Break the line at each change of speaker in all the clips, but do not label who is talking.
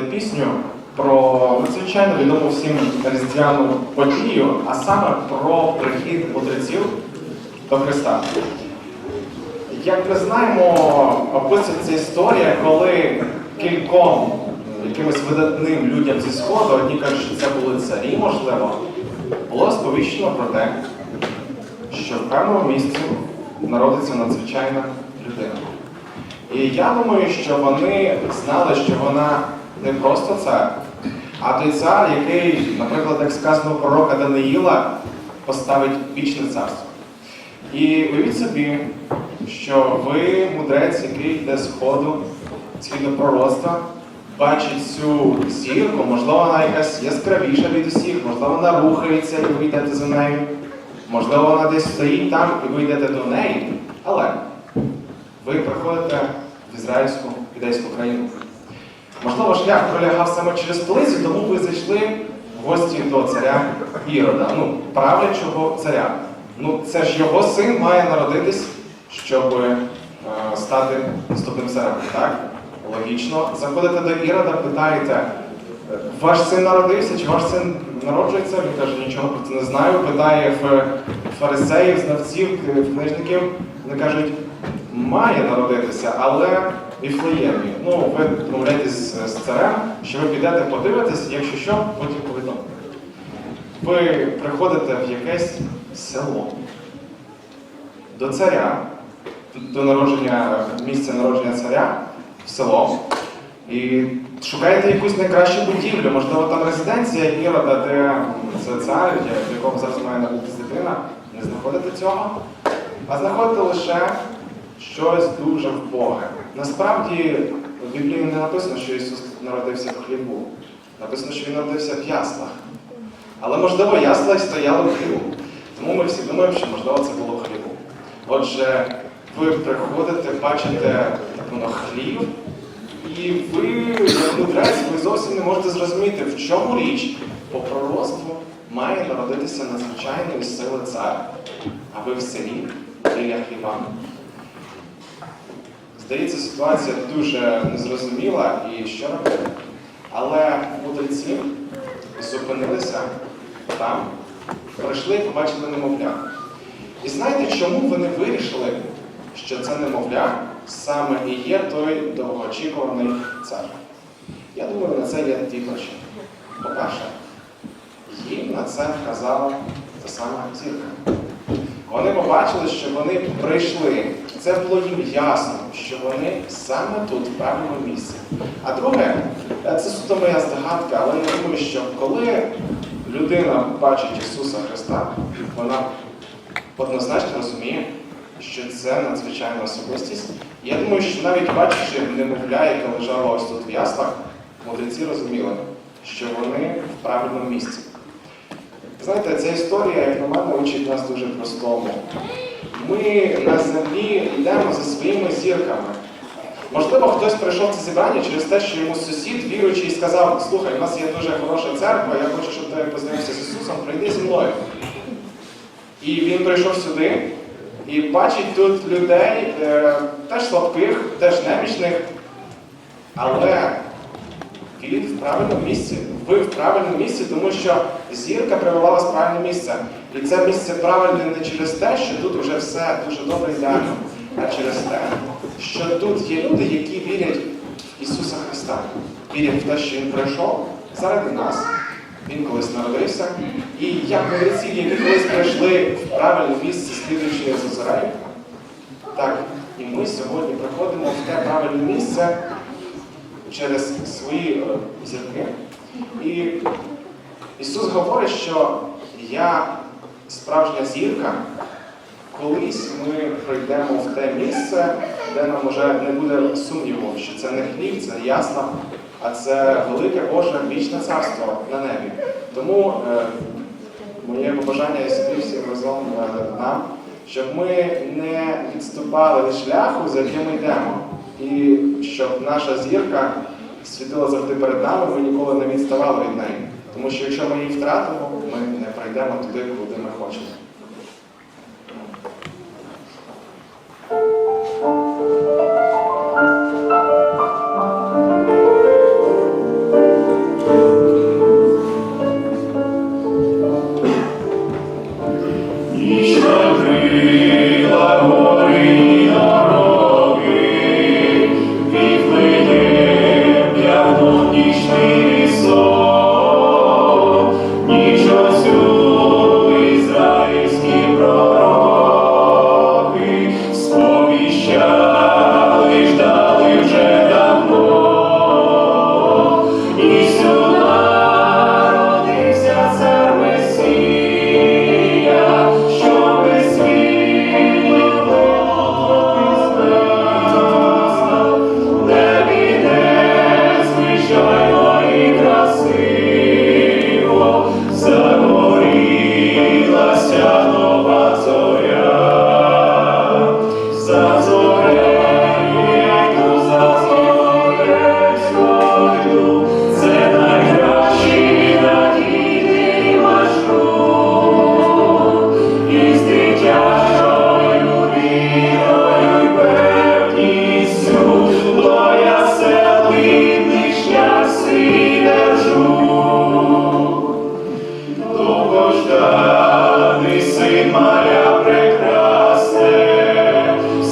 заспівати пісню про надзвичайно відому всім різдвяну подію, а саме про прихід мудреців до Христа. Як ми знаємо, описується історія, коли кільком якимось видатним людям зі Сходу, одні кажуть, що це були царі, можливо, було сповіщено про те, що в певному місці народиться надзвичайна людина. І я думаю, що вони знали, що вона не просто цар, а той цар, який, наприклад, як сказано пророка Даниїла, поставить вічне царство. І уявіть собі, що ви, мудрець, який йде з ходу, згідно пророцтва, бачить цю зірку, можливо, вона якась яскравіша від усіх, можливо, вона рухається і ви йдете за нею, можливо, вона десь стоїть там і ви йдете до неї. Але ви приходите в ізраїльську юдейську країну. Можливо, шлях пролягав саме через столицю, тому ви зайшли в гості до царя Ірода, ну, правлячого царя. Ну, це ж його син має народитись, щоб е, стати наступним царем. Так? Логічно. Заходите до Ірода, питаєте, «Е, ваш син народився, чи ваш син народжується? Він каже, нічого про це не знаю. Питає фарисеїв, знавців, книжників. Вони кажуть, має народитися, але в Іфлеємі. Ну, ви домовляєтесь з, з царем, що ви підете подивитесь, якщо що, потім повідомите. Ви приходите в якесь село до царя, до народження, місця народження царя в село, і шукаєте якусь найкращу будівлю, можливо, там резиденція Ірода, де це цар, в якому зараз має народитись дитина, не знаходите цього, а знаходите лише щось дуже вбоге. Насправді в Біблії не написано, що Ісус народився в хлібу. Написано, що Він народився в яслах. Але можливо ясла й стояли в хлібу. Тому ми всі думаємо, що можливо це було в хлібу. Отже, ви приходите, бачите ну, хліб, і ви, як ви зовсім не можете зрозуміти, в чому річ по пророцтву має народитися надзвичайної сили цар, а ви в селі біля хліба. Здається, ситуація дуже незрозуміла і що робити. Але мудреці зупинилися там, прийшли і побачили немовля. І знаєте, чому вони вирішили, що це немовля саме і є той довгоочікуваний цар? Я думаю, на це є дві причини. По-перше, їм на це вказала та сама зірка. Вони побачили, що вони прийшли. Це було їм ясно, що вони саме тут, в правильному місці. А друге, е, це суто моя здогадка, але я думаю, що коли людина бачить Ісуса Христа, вона однозначно розуміє, що це надзвичайна особистість. Я думаю, що навіть бачачи немовля, яке лежало ось тут в яслах, мудреці розуміли, що вони в правильному місці. Знаєте, ця історія, як на мене, учить нас дуже простому. Ми на землі йдемо за своїми зірками. Можливо, хтось прийшов це зібрання через те, що йому сусід, віруючий, сказав, слухай, у нас є дуже хороша церква, я хочу, щоб ти познайомився з Ісусом, прийди зі мною. І він прийшов сюди і бачить тут людей, е, теж слабких, теж немічних, але він в правильному місці. Ви в правильному місці, тому що зірка привела вас в правильне місце. І це місце правильне не через те, що тут вже все дуже добре ідеально, а через те, що тут є люди, які вірять в Ісуса Христа, вірять в те, що Він прийшов заради нас. Він колись народився. І як мудреці, які колись прийшли в правильне місце, слідуючи за Зорею, так і ми сьогодні приходимо в те правильне місце через свої е, зірки. І Ісус говорить, що я справжня зірка, колись ми прийдемо в те місце, де нам вже не буде сумніву, що це не хліб, це не ясла, а це велике Боже вічне царство на небі. Тому е, моє побажання і собі всім разом е, нам, щоб ми не відступали від шляху, за яким ми йдемо. І щоб наша зірка світила завжди перед нами, ми ніколи не відставали від неї. Тому що якщо ми її втратимо, ми не прийдемо туди, куди ми хочемо.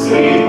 see.